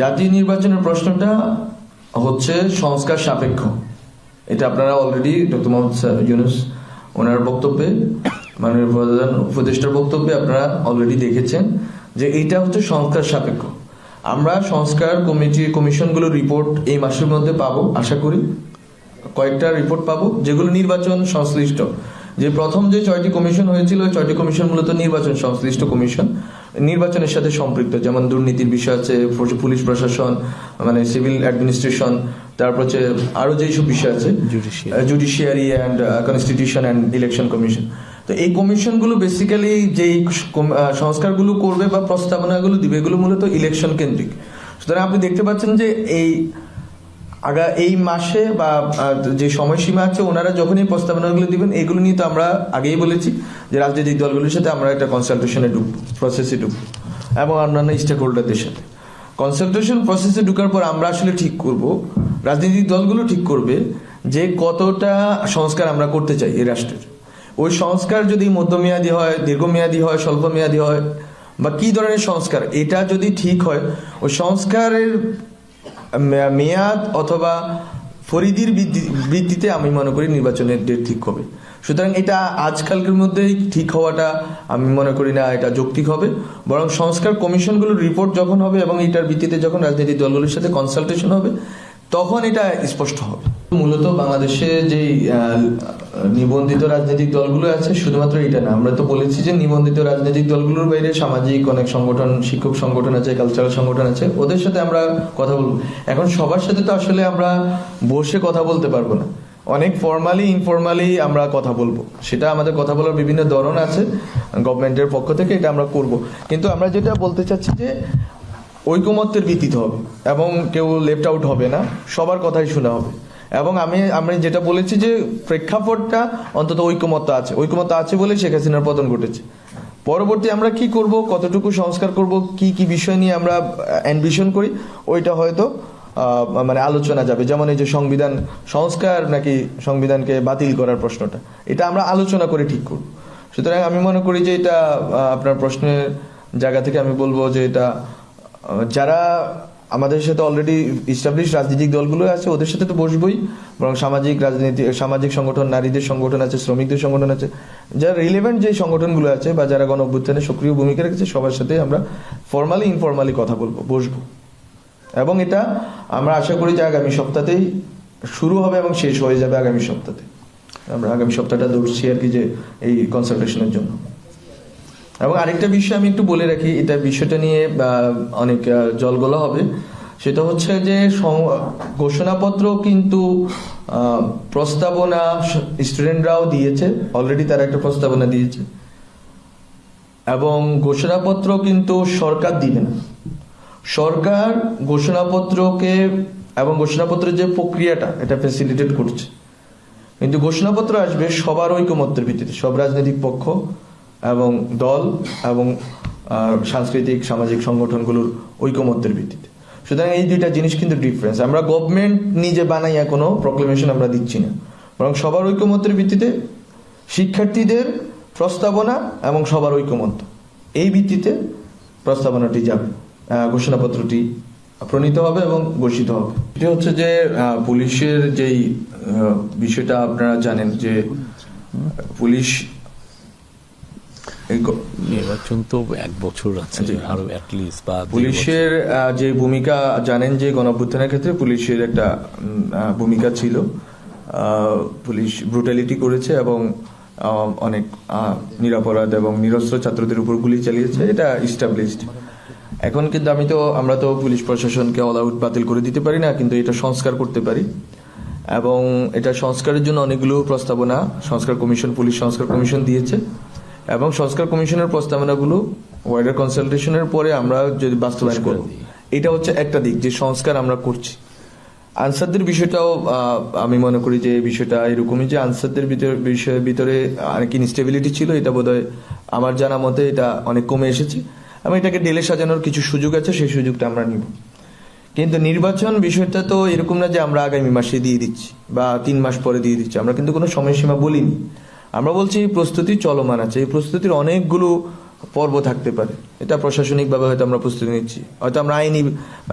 জাতীয় নির্বাচনের প্রশ্নটা হচ্ছে সংস্কার সাপেক্ষ। এটা আপনারা অলরেডি ডক্টর মোহাম্মদ ইউনুস ওনার বক্তব্যে, মাননীয় প্রধান উপদেষ্টার বক্তব্যে আপনারা অলরেডি দেখেছেন যে এইটা হচ্ছে সংস্কার সাপেক্ষ। আমরা সংস্কার কমিটি কমিশনগুলোর রিপোর্ট এই মাসের মধ্যে পাবো, আশা করি। কয়েকটা রিপোর্ট পাবো, যেগুলো নির্বাচন সংশ্লিষ্ট। যে প্রথম যে ছয়টি কমিশন হয়েছিল ওই ছয়টি কমিশন মূলত নির্বাচন সংশ্লিষ্ট কমিশন। নির্বাচনের সাথে সম্পৃক্ত যেমন দুর্নীতির বিষয় আছে পুলিশ প্রশাসন মানে সিভিল অ্যাডমিনিস্ট্রেশন তারপর হচ্ছে আরও যেসব বিষয় আছে judiciary and constitution and election commission তো এই কমিশনগুলো বেসিক্যালি যেই সংস্কারগুলো করবে বা প্রস্তাবনাগুলো দিবে এগুলো মূলত ইলেকশন কেন্দ্রিক। সুতরাং আপনি দেখতে পাচ্ছেন যে এই আগা এই মাসে বা যে সময়সীমা আছে, ওনারা যখন এই প্রস্তাবনাগুলো দিবেন, এগুলো নিয়ে তো আমরা আগেই বলেছি যে রাজনৈতিক দলগুলোর সাথে আমরা একটা কনসালটেশনে ঢুকবো প্রসেসে ঢুকবো, এবং অন্যান্য স্টেক হোল্ডারদের সাথে। কনসালটেশন প্রসেসে ঢুকার পর আমরা আসলে ঠিক করব, রাজনৈতিক দলগুলো ঠিক করবে যে কতটা সংস্কার আমরা করতে চাই এই রাষ্ট্রের। ওই সংস্কার যদি মধ্যমেয়াদী হয়, দীর্ঘমেয়াদী হয়, স্বল্পমেয়াদী হয়, বা কি ধরনের সংস্কার, এটা যদি ঠিক হয়, ওই সংস্কারের মেয়াদ অথবা ফরিদির ভিত্তিতে আমি মনে করি নির্বাচনের ডেট ঠিক হবে। সুতরাং এটা আজকালকের মধ্যেই ঠিক হওয়াটা আমি মনে করি না এটা যৌক্তিক হবে। বরং সংস্কার কমিশনগুলোর রিপোর্ট যখন হবে এবং এটার ভিত্তিতে যখন রাজনৈতিক দলগুলোর সাথে কনসালটেশন হবে, তখন এটা স্পষ্ট হবে। মূলত বাংলাদেশে যে নিবন্ধিত রাজনৈতিক দলগুলো আছে, শুধুমাত্র এটা না, আমরা তো বলেছি যে নিবন্ধিত রাজনৈতিক দলগুলোর বাইরে সামাজিক অনেক সংগঠন, শিক্ষক সংগঠন আছে কালচারাল সংগঠন আছে, ওদের সাথে আমরা কথা বলব। এখন সবার সাথে তো আসলে আমরা বসে কথা বলতে পারব না। অনেক ফর্মালি ইনফর্মালি আমরা কথা বলব। সেটা আমাদের কথা বলার বিভিন্ন ধরন আছে গভর্নমেন্টের পক্ষ থেকে এটা আমরা করব। কিন্তু আমরা যেটা বলতে চাচ্ছি যে, ঐকমত্যের ভিত্তিতে হবে, এবং কেউ লেফট আউট হবে না, সবার কথাই শোনা হবে। এবং আমি আমি যেটা বলেছি যে প্রেক্ষাপটটা অন্তত ঐকমত্য আছে। ঐকমত্য আছে বলে শেখ হাসিনার পতন ঘটেছে। পরবর্তী আমরা কি করব, কতটুকু সংস্কার করব, কি কি বিষয় নিয়ে আমরা অ্যাম্বিশন করি, ওইটা হয়তো মানে আলোচনা যাবে। যেমন এই যে সংবিধান, সংস্কার নাকি সংবিধানকে বাতিল করার প্রশ্নটা। এটা আমরা আলোচনা করে ঠিক করব। সুতরাং আমি মনে করি যে এটা আপনার প্রশ্নের জায়গা থেকে আমি বলব যে এটা যারা আমাদের সাথে অলরেডি ইস্টাবলিশ রাজনৈতিক দলগুলো আছে, ওদের সাথে তো বসবই। বরং সামাজিক রাজনীতি, সামাজিক সংগঠন, নারীদের সংগঠন আছে, শ্রমিকদের সংগঠন আছে। যারা রিলেভেন্ট যে সংগঠনগুলো আছে বা যারা গণ অভ্যুত্থানে সক্রিয় ভূমিকা রেখেছে, সবার সাথে আমরা ফর্মালি ইনফর্মালি কথা বলব, বসবো। এবং এটা আমরা আশা করি যে আগামী সপ্তাহতেই শুরু হবে এবং শেষ হয়ে যাবে আগামী সপ্তাহে আমরা আগামী সপ্তাহটা ধরছি আর কি যে এই কনসালটেশনের জন্য। এবং আরেকটা বিষয় আমি একটু বলে রাখি, এটা বিষয়টা নিয়ে অনেক জলগোলা হবে। সেটা হচ্ছে যে ঘোষণাপত্র কিন্তু প্রস্তাবনা স্টুডেন্টরাও দিয়েছে। অলরেডি তারা একটা প্রস্তাবনা দিয়েছে। এবং ঘোষণাপত্র কিন্তু সরকার দিবে না। সরকার ঘোষণাপত্রকে, এবং ঘোষণাপত্রের যে প্রক্রিয়াটা, এটা ফ্যাসিলিটেট করছে। কিন্তু ঘোষণাপত্র আসবে সবার ঐকমত্যের ভিত্তিতে, সব রাজনৈতিক পক্ষ। এবং দল এবং সাংস্কৃতিক, সামাজিক সংগঠনগুলোর ঐকমত্যের ভিত্তিতে। সুতরাং এই দুইটা জিনিস কিন্তু ডিফারেন্স আমরা গভর্নমেন্ট নিজে বানাইয়া কোনো প্রক্লেমেশন আমরা দিচ্ছি না। বরং সবার ঐকমত্যের ভিত্তিতে শিক্ষার্থীদের প্রস্তাবনা এবং সবার ঐকমত্য। এই ভিত্তিতে প্রস্তাবনাটি যাবে ঘোষণাপত্রটি প্রণীত হবে এবং ঘোষিত হবে। এটি হচ্ছে যে পুলিশের যেই বিষয়টা আপনারা জানেন যে, পুলিশ নির্বাচন তো এক বছর আছে। আরও অ্যাটলিস্ট বা পুলিশের যে ভূমিকা জানেন যে গণঅভ্যুত্থানের ক্ষেত্রে পুলিশের একটা ভূমিকা ছিল। পুলিশ ব্রুটালিটি করেছে এবং অনেক নিরাপরাধ এবং নিরস্ত্র ছাত্রদের উপর গুলি চালিয়েছে। এটা ইস্টাবলিশড এখন কিন্তু আমি তো আমরা তো পুলিশ প্রশাসনকে অল আউট বাতিল করে দিতে পারি না কিন্তু এটা সংস্কার করতে পারি। এবং এটা সংস্কারের জন্য অনেকগুলো প্রস্তাবনা সংস্কার কমিশন পুলিশ সংস্কার কমিশন দিয়েছে। এবং সংস্কার কমিশনের প্রস্তাবনাগুলো ওয়াইডার কনসালটেশনের পরে আমরা যদি বাস্তবায়ন করব এটা হচ্ছে একটা দিক যে সংস্কার আমরা করছি। আনসারদের বিষয়টাও আমি মনে করি যে এই বিষয়টা এরকমই যে আনসারদের ভিতরে বিষয়ের ভিতরে অনেক ইনস্টেবিলিটি ছিল এটা বোধহয় আমার জানা মতে এটা অনেক কমে এসেছে এবং এটাকে ডেলে সাজানোর কিছু সুযোগ আছে সেই সুযোগটা আমরা নিব। কিন্তু নির্বাচন বিষয়টা তো এরকম না যে আমরা আগামী মাসে দিয়ে দিচ্ছি বা তিন মাস পরে দিয়ে দিচ্ছি। আমরা কিন্তু কোনো সময়সীমা বলিনি। আমরা বলছি এই প্রস্তুতি চলমান আছে, এই প্রস্তুতির অনেকগুলো পর্ব থাকতে পারে। এটা প্রশাসনিকভাবে হয়তো আমরা প্রস্তুতি নিচ্ছি। হয়তো আমরা আইনি,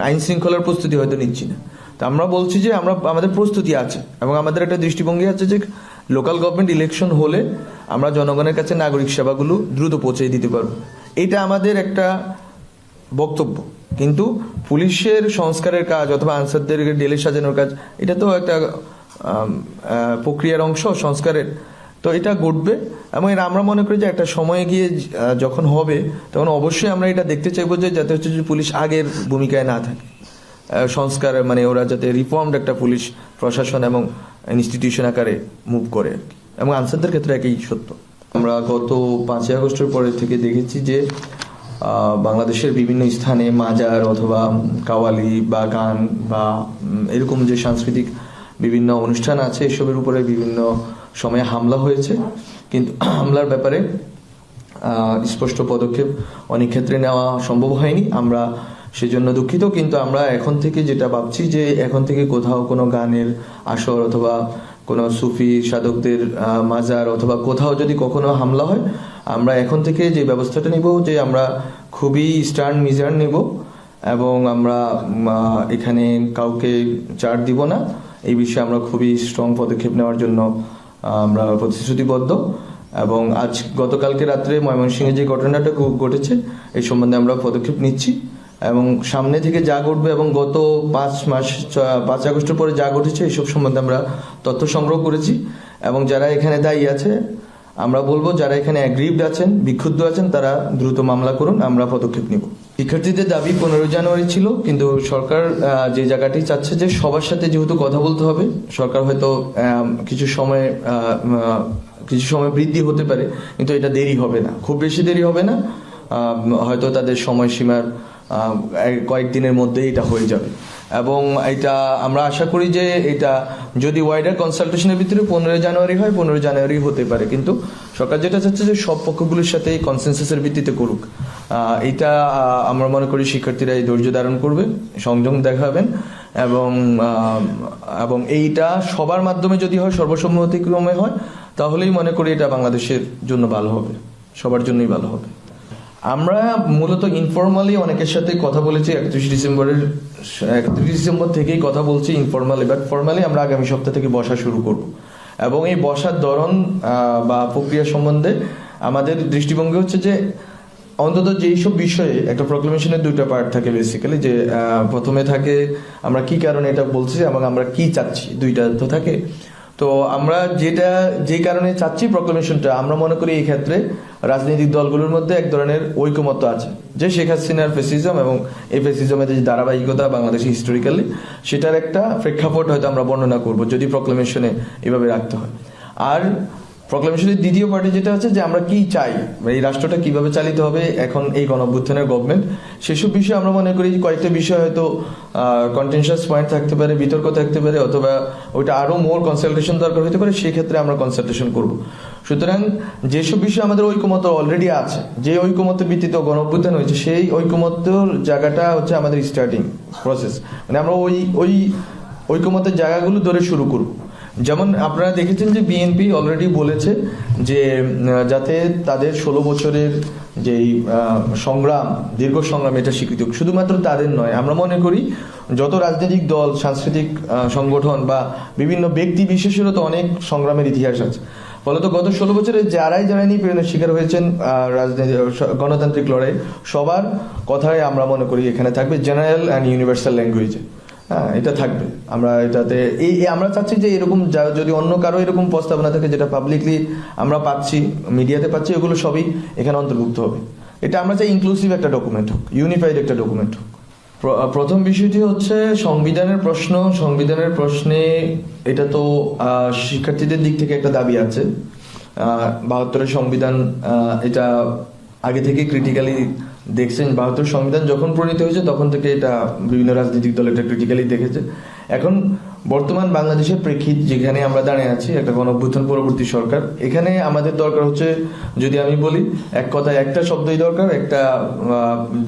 আইন শৃঙ্খলার প্রস্তুতি হয়তো নিচ্ছি না। তো আমরা বলছি যে আমরা, আমাদের প্রস্তুতি আছে এবং আমাদের একটা দৃষ্টিভঙ্গি আছে যে লোকাল গভর্নমেন্ট ইলেকশন হলে আমরা জনগণের কাছে নাগরিক সেবাগুলো দ্রুত পৌঁছে দিতে পারব। এটা আমাদের একটা বক্তব্য। কিন্তু পুলিশের সংস্কারের কাজ অথবা আনসারদের ডেলে সাজানোর কাজ, এটা তো একটা প্রক্রিয়ার অংশ সংস্কারের। তো এটা ঘটবে এবং এর আমরা মনে করি যে একটা সময়ে গিয়ে যখন হবে, তখন অবশ্যই আমরা এটা দেখতে চাইব যে যাতে হচ্ছে যে পুলিশ আগের ভূমিকায় না থাকে সংস্কার মানে ওরা যাতে রিফর্মড একটা পুলিশ প্রশাসন এবং ইনস্টিটিউশন আকারে মুভ করে। এবং আনসারদের ক্ষেত্রে একই সত্য আমরা গত পাঁচই আগস্টের পরে থেকে দেখেছি যে বাংলাদেশের বিভিন্ন স্থানে মাজার অথবা কাওয়ালি বা গান বা এরকম যে সাংস্কৃতিক বিভিন্ন অনুষ্ঠান আছে, এসবের উপরে বিভিন্ন সময়ে হামলা হয়েছে। কিন্তু হামলার ব্যাপারে স্পষ্ট পদক্ষেপ অনেক ক্ষেত্রে নেওয়া সম্ভব হয়নি। আমরা সেজন্য দুঃখিত, কিন্তু আমরা এখন থেকে যেটা ভাবছি যে এখন থেকে কোথাও কোনো গানের আসর অথবা কোনো সুফি সাধকদের মাজার অথবা কোথাও যদি কখনো হামলা হয়, আমরা এখন থেকে যে ব্যবস্থাটা নিব যে আমরা খুবই স্টার্ন মিজার নিব এবং আমরা এখানে কাউকে চার দিব না। এই বিষয়ে আমরা খুবই স্ট্রং পদক্ষেপ নেওয়ার জন্য আমরা প্রতিশ্রুতিবদ্ধ এবং আজ গতকালকে রাত্রে ময়মনসিংহে যে ঘটনাটা ঘটেছে, এই সম্বন্ধে আমরা পদক্ষেপ নিচ্ছি এবং সামনে থেকে যা ঘটবে এবং গত পাঁচ মাস পাঁচ আগস্টের পরে যা ঘটেছে এইসব সম্বন্ধে আমরা তথ্য সংগ্রহ করেছি এবং যারা এখানে দায়ী আছে, আমরা বলব যারা এখানে অ্যাগ্রিভড আছেন, বিক্ষুব্ধ আছেন, তারা দ্রুত মামলা করুন, আমরা পদক্ষেপ নিব। শিক্ষার্থীদের দাবি পনেরো জানুয়ারি ছিল, কিন্তু সরকার যে জায়গাটি চাচ্ছে যে সবার সাথে যেহেতু কথা বলতে হবে, সরকার হয়তো কিছু সময় কিছু সময় বৃদ্ধি হতে পারে, কিন্তু এটা দেরি হবে না। খুব বেশি দেরি হবে না। হয়তো তাদের সময়সীমার কয়েকদিনের মধ্যেই এটা হয়ে যাবে। এবং এটা আমরা আশা করি যে এটা যদি ওয়াইডার কনসালটেশনের ভিতরে পনেরো জানুয়ারি হয় পনেরো জানুয়ারি হতে পারে। কিন্তু সরকার যেটা চাচ্ছে যে সব পক্ষগুলোর সাথে কনসেনসাসের ভিত্তিতে করুক। এটা আমরা মনে করি শিক্ষার্থীরা এই ধৈর্য ধারণ করবে, সংযম দেখাবেন এবং এবং এইটা সবার মাধ্যমে যদি হয়, সর্বসম্মতিক্রমে হয়, তাহলেই মনে করি এটা বাংলাদেশের জন্য ভালো হবে। সবার জন্যই ভালো হবে। আমরা মূলত ইনফর্মালি অনেকের সাথে কথা বলেছি, একত্রিশ ডিসেম্বরের, একত্রিশ ডিসেম্বর থেকেই কথা বলছি ইনফর্মালি বাট ফর্মালি আমরা আগামী সপ্তাহ থেকে বসা শুরু করব। এবং এই বসার ধরন বা প্রক্রিয়া সম্বন্ধে আমাদের দৃষ্টিভঙ্গি হচ্ছে যে অন্তত যেই সব বিষয়ে একটা প্রক্লেমেশনের দুইটা পার্ট থাকে বেসিক্যালি যে প্রথমে থাকে আমরা কি কারণে এটা বলছি এবং আমরা কি চাচ্ছি, দুইটা তো থাকে। তো আমরা যেটা, যে কারণে চাচ্ছি প্রক্লামেশনটা আমরা মনে করি এই ক্ষেত্রে রাজনৈতিক দলগুলোর মধ্যে এক ধরনের ঐকমত্য আছে। যে শেখ হাসিনার ফেসিজম এবং এই ফেসিজমের যে ধারাবাহিকতা বাংলাদেশে হিস্টোরিক্যালি সেটার একটা প্রেক্ষাপট হয়তো আমরা বর্ণনা করব, যদি প্রক্লামেশনে এভাবে রাখতে হয়। আর প্রক্লেমেশনের দ্বিতীয় পার্টি যেটা হচ্ছে যে আমরা কি চাই এই রাষ্ট্রটা কীভাবে চালিত হবে, এখন এই গণঅভ্যুত্থানের গভর্নমেন্ট সেসব বিষয়ে আমরা মনে করি কয়েকটা বিষয় হয়তো কন্টেনশাস পয়েন্ট থাকতে পারে, বিতর্ক থাকতে পারে, অথবা ওইটা আরও মোর কনসালটেশন দরকার হতে পারে, সেক্ষেত্রে আমরা কনসালটেশন করব। সুতরাং যেসব বিষয়ে আমাদের ঐকমত্য অলরেডি আছে, যে ঐকমত্যের ভিত্তিতে গণঅভ্যুত্থান হয়েছে, সেই ঐকমত্যর জায়গাটা হচ্ছে আমাদের স্টার্টিং প্রসেস মানে আমরা ওই ওই ঐকমত্যের জায়গাগুলো ধরে শুরু করব। যেমন আপনারা দেখেছেন যে বিএনপি অলরেডি বলেছে যে যাতে তাদের ষোলো বছরের যেই সংগ্রাম, দীর্ঘ সংগ্রাম, এটা স্বীকৃত। শুধুমাত্র তাদের নয়, আমরা মনে করি যত রাজনৈতিক দল, সাংস্কৃতিক সংগঠন বা বিভিন্ন ব্যক্তি বিশেষেরও তো অনেক সংগ্রামের ইতিহাস আছে ফলত গত ষোলো বছরে যারাই যারাই নিপীড়নের শিকার হয়েছেন রাজনীতি গণতান্ত্রিক লড়াই সবার কথাই আমরা মনে করি এখানে থাকবে জেনারেল অ্যান্ড ইউনিভার্সাল ল্যাঙ্গুয়েজে হ্যাঁ এটা থাকবে। আমরা এটাতে, এই আমরা চাচ্ছি যে এরকম যদি অন্য কারও এরকম প্রস্তাবনা থাকে যেটা পাবলিকলি আমরা পাচ্ছি মিডিয়াতে পাচ্ছি, এগুলো সবই এখানে অন্তর্ভুক্ত হবে। এটা আমরা চাই ইনক্লুসিভ একটা ডকুমেন্ট হোক ইউনিফাইড একটা ডকুমেন্ট হোক। প্রথম বিষয়টি হচ্ছে সংবিধানের প্রশ্ন, সংবিধানের প্রশ্নে এটা তো শিক্ষার্থীদের দিক থেকে একটা দাবি আছে। বাহাত্তরের সংবিধান এটা আগে থেকে ক্রিটিক্যালি দেখছেন বাহাত্তর সংবিধান যখন প্রণীত হয়েছে, তখন থেকে এটা বিভিন্ন রাজনৈতিক দল এটা ক্রিটিক্যালি দেখেছে। এখন বর্তমান বাংলাদেশের প্রেক্ষিত যেখানে আমরা দাঁড়িয়ে আছি, একটা গণঅভ্যুত্থান পরবর্তী সরকার, এখানে আমাদের দরকার হচ্ছে, যদি আমি বলি, এক কথায় একটা শব্দই দরকার, একটা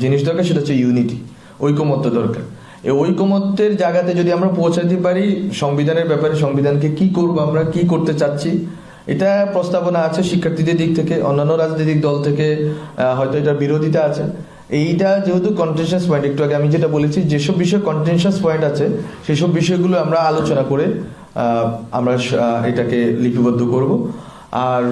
জিনিস দরকার, সেটা হচ্ছে ইউনিটি ঐকমত্য দরকার। এই ঐকমত্যের জায়গাতে যদি আমরা পৌঁছাতে পারি, সংবিধানের ব্যাপারে সংবিধানকে কি করব আমরা, কি করতে চাচ্ছি এটা প্রস্তাবনা আছে শিক্ষার্থীদের দিক থেকে, অন্যান্য রাজনৈতিক দল থেকে হয়তো এটার বিরোধিতা আছে। এইটা যেহেতু কন্টেনশাস পয়েন্ট একটু আগে আমি যেটা বলেছি, যেসব বিষয়ে কন্টেনশাস পয়েন্ট আছে, সেসব বিষয়গুলো আমরা আলোচনা করে আমরা এটাকে লিপিবদ্ধ করব। আর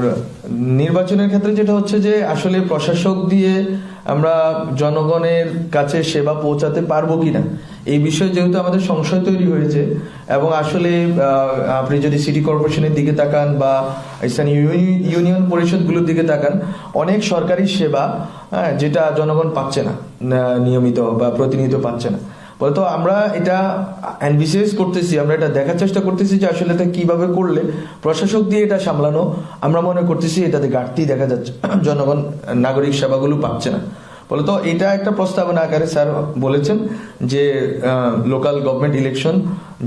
নির্বাচনের ক্ষেত্রে যেটা হচ্ছে যে আসলে প্রশাসক দিয়ে আমরা জনগণের কাছে সেবা পৌঁছাতে পারব কিনা এই বিষয়ে যেহেতু আমাদের সংশয় তৈরি হয়েছে এবং আসলে আপনি যদি সিটি কর্পোরেশনের দিকে তাকান বা স্থানীয় ইউনি- ইউনিয়ন পরিষদগুলোর দিকে তাকান অনেক সরকারি সেবা হ্যাঁ, যেটা জনগণ পাচ্ছে না, নিয়মিত বা প্রতিনিয়ত পাচ্ছে না। বলতো, আমরা এটা অ্যানভিসিয়াস করতেছি, আমরা এটা দেখার চেষ্টা করতেছি যে আসলে এটা কীভাবে করলে প্রশাসক দিয়ে এটা সামলানো। আমরা মনে করতেছি এটাতে ঘাটতি দেখা যাচ্ছে, জনগণ, নাগরিক সেবাগুলো পাচ্ছে না। বলতো, এটা একটা প্রস্তাবনা আকারে স্যার বলেছেন যে লোকাল গভর্নমেন্ট ইলেকশন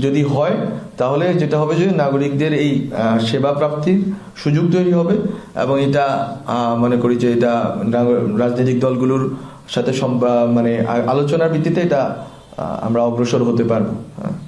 যদি হয়, তাহলে যেটা হবে যে নাগরিকদের এই সেবা প্রাপ্তির সুযোগ তৈরি হবে এবং এটা মনে করি যে এটা রাজনৈতিক দলগুলোর সাথে মানে আলোচনার ভিত্তিতে এটা আমরা অগ্রসর হতে পারব হ্যাঁ।